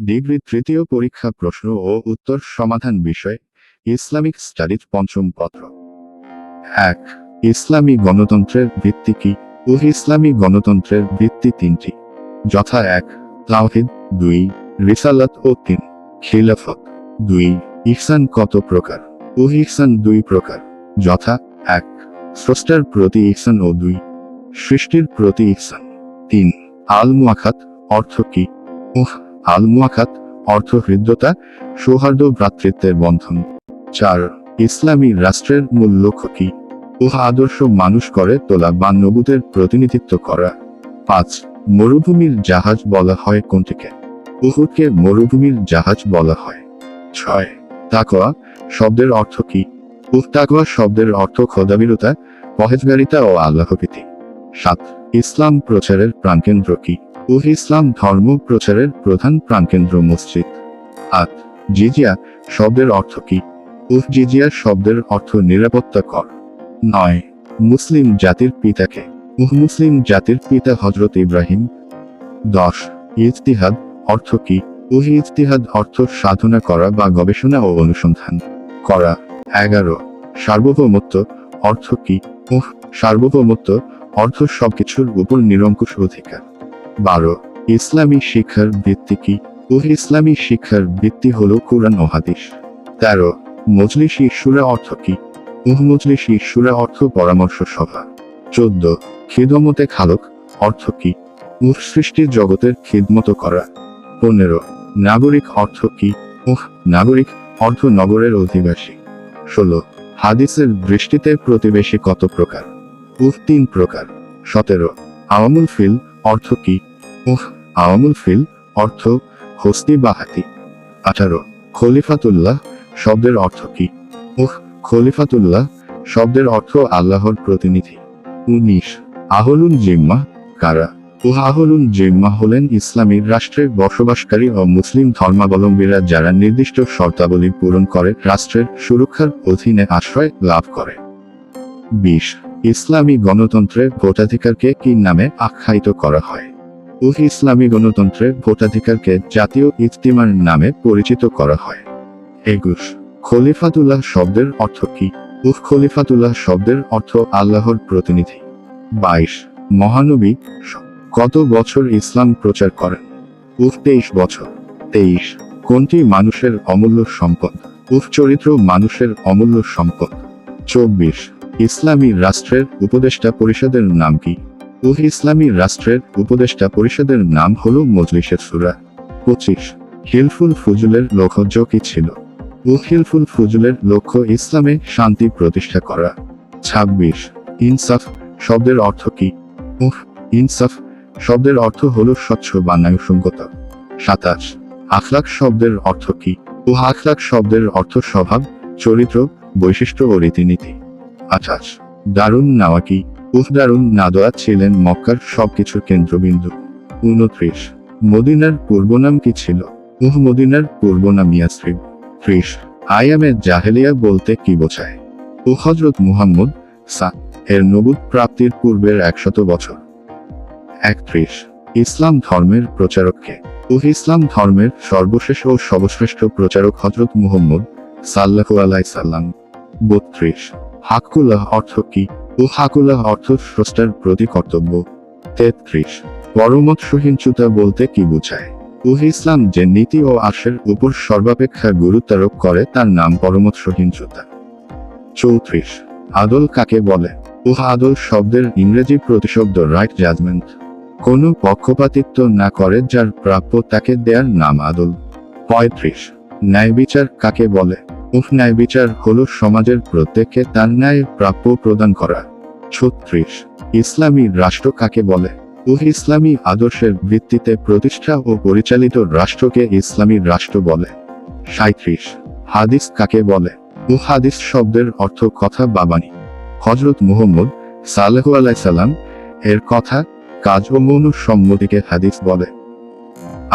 Degree তৃতীয় পরীক্ষা প্রশ্ন ও উত্তর সমাধান বিষয়, ইসলামিক স্টাডিজ পঞ্চম পত্র। এক, ইসলামী গণতন্ত্রের ভিত্তি কি? ও ইসলামী গণতন্ত্রের ভিত্তি তিনটি। যথা এক, তাওহিদ। দুই, রিসালাত। ও তিন, খিলাফত। দুই, ইহসান কত প্রকার? ও ইহসান দুই প্রকার। যথা এক, স্রষ্টার প্রতি ইহসান ও দুই, সৃষ্টির প্রতি ইহসান। তিন আল মুয়াখাত অর্থ কি? উহ আল মুয়াখাত অর্থ হৃদ্যতা সৌহার্দ্য ভ্রাতৃত্বের বন্ধন। চার, ইসলামী রাষ্ট্রের মূল লক্ষ্য কি? উহা আদর্শ মানুষ করে তোলা বা নবুদের প্রতিনিধিত্ব করা। পাঁচ, মরুভূমির জাহাজ বলা হয় কোনটিকে? উহুদকে মরুভূমির জাহাজ বলা হয়। ছয় তাকোয়া শব্দের অর্থ কি? উহ তাকোয়া শব্দের অর্থ খোদাবিরতা পহেজগারিতা ও আল্লাহভীতি সাত, ইসলাম প্রচারের প্রাণকেন্দ্র কি? উহ ইসলাম ধর্ম প্রচারের প্রধান প্রাণকেন্দ্র মসজিদ। আট জিজিয়া শব্দের অর্থ কি? উহ জিজিয়া শব্দের অর্থ নিরাপত্তা কর। নয়, মুসলিম জাতির পিতাকে। উহ মুসলিম জাতির পিতা হজরত ইব্রাহিম। দশ, ইজতিহাদ অর্থ কি? উহ ইজতিহাদ অর্থ সাধনা করা বা গবেষণা ও অনুসন্ধান করা। এগারো, সার্বভৌমত্ব অর্থ কি? উহ, সার্বভৌমত্ব অর্থ সবকিছুর উপর নিরঙ্কুশ অধিকার। বারো, ইসলামী শিক্ষার ভিত্তি কি? উহ ইসলামী শিক্ষার ভিত্তি হল কোরআন ও হাদিস। তেরো, মজলিস ইস্যুরা অর্থ কি? উহ মজলিস ইস্যুরা অর্থ পরামর্শ সভা। চোদ্দ, খিদমতে খালক অর্থ কি? উহ সৃষ্টির জগতের খিদমত করা। পনেরো, নাগরিক অর্থ কি? উহ, নাগরিক অর্থ নগরের অধিবাসী। ষোলো, হাদিসের দৃষ্টিতে প্রতিবেশী কত প্রকার? উহ, তিন প্রকার। সতেরো, আওয়ামুল ফিল অর্থ কি? উহ আওয়ামুল ফিল, অর্থ হস্তি বা হাতি। আঠারো, খলিফাতুল্লাহ শব্দের অর্থ কি? উহ খলিফাতুল্লাহ শব্দের অর্থ আল্লাহর প্রতিনিধি। উনিশ আহলুন জিম্মা কারা? উহ আহলুন জিম্মা হলেন ইসলামী রাষ্ট্রের বসবাসকারী ও মুসলিম ধর্মাবলম্বীরা যারা নির্দিষ্ট শর্তাবলী পূরণ করে, রাষ্ট্রের সুরক্ষার অধীনে আশ্রয় লাভ করে। বিশ ইসলামী গণতন্ত্রের ভোটাধিকারকে কি নামে আখ্যায়িত করা হয়? উহ, ইসলামী গণতন্ত্রের ভোটাধিকারকে জাতীয় ইজতিমার নামে পরিচিত করা হয়। একুশ, খলিফাতুল্লাহ শব্দের অর্থ কি? উহ, খলিফাতুল্লাহ শব্দের অর্থ আল্লাহর প্রতিনিধি। বাইশ, মহানবী কত বছর ইসলাম প্রচার করেন? উহ, তেইশ বছর। তেইশ, কোনটি মানুষের অমূল্য সম্পদ? উহ, চরিত্র মানুষের অমূল্য সম্পদ? চব্বিশ ইসলামী রাষ্ট্রের উপদেষ্টা পরিষদের নাম কি? উহ ইসলামী রাষ্ট্রের উপদেষ্টা পরিষদের নাম হল মজলিসের সুরা। পঁচিশ। হিলফুল ফুজুলের লক্ষ্য কি ছিল? উহ হিলফুল ফুজুলের লক্ষ্য ইসলামে শান্তি প্রতিষ্ঠা করা। ছাব্বিশ। ইনসাফ শব্দের অর্থ কি? উহ, ইনসাফ শব্দের অর্থ হল স্বচ্ছ বা ন্যায়সঙ্গত। সাতাশ। আখলাক শব্দের অর্থ কি? ও আখলাক শব্দের অর্থ স্বভাব, চরিত্র, বৈশিষ্ট্য ও রীতিনীতি। আঠাশ। দারুণ নাওয়া কি? উহ দারুণ নাদোয়া ছিলেন মক্কার সবকিছুর কেন্দ্রবিন্দু। উনত্রিশ মদিনার পূর্বনাম কি ছিল? উহ, মদিনার পূর্বনাম ইয়াসরিব। ত্রিশ। আয়ামে জাহেলিয়া বলতে কি বোঝায়? ও হজরত মুহাম্মদ সা, এর নবুদ প্রাপ্তির পূর্বের একশত বছর। একত্রিশ। ইসলাম ধর্মের প্রচারককে উহ, ইসলাম ধর্মের সর্বশেষ ও সর্বশ্রেষ্ঠ প্রচারক হজরত মুহম্মদ সাল্লাহু আলাই সাল্লাম। বত্রিশ। হাকুল্লাহ অর্থ কি? ও হাকুল্লাহ অর্থ স্রষ্টার প্রতি কর্তব্য। তেত্রিশ। পরমত সহিংসুতা বলতে কি বোঝায়? উহ ইসলাম যে নীতি ও আশের উপর সর্বাপেক্ষা গুরুত্বারোপ করে, তার নাম পরমত সহিংসুতা চৌত্রিশ। আদল কাকে বলে? উহ আদল শব্দের ইংরেজি প্রতিশব্দ রাইট জাজমেন্ট কোনো পক্ষপাতিত্ব না করে যার প্রাপ্য তাকে দেয়ার নাম আদল। পঁয়ত্রিশ। ন্যায় বিচার কাকে বলে? উহ ন্যায় বিচার হল সমাজের প্রত্যেককে তার ন্যায় প্রাপ্য প্রদান করা। ছত্রিশ, ইসলামী রাষ্ট্র কাকে বলে? উহ ইসলামী আদর্শের ভিত্তিতে প্রতিষ্ঠা ও পরিচালিত রাষ্ট্রকে ইসলামী রাষ্ট্র বলে। সাঁত্রিশ হাদিস কাকে বলে? উহ হাদিস শব্দের অর্থ কথা বা বাণী। হজরত মুহম্মদ সাল্লাহু আলাইসাল্লাম এর কথা, কাজ ও মৌন সম্মতিকে হাদিস বলে।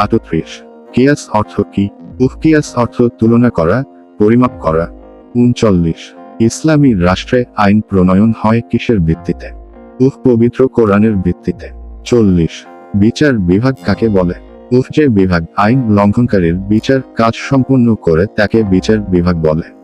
আটত্রিশ, কিয়াস অর্থ কি? উহ কিয়াস অর্থ তুলনা করা পরিমাপ করা। উনচল্লিশ। ইসলামী রাষ্ট্রে আইন প্রণয়ন হয় কিসের ভিত্তিতে? উহ, পবিত্র কোরআনের ভিত্তিতে। চল্লিশ। বিচার বিভাগ কাকে বলে? উহ, যে বিভাগ আইন লঙ্ঘনকারীর বিচার কাজ সম্পন্ন করে তাকে বিচার বিভাগ বলে।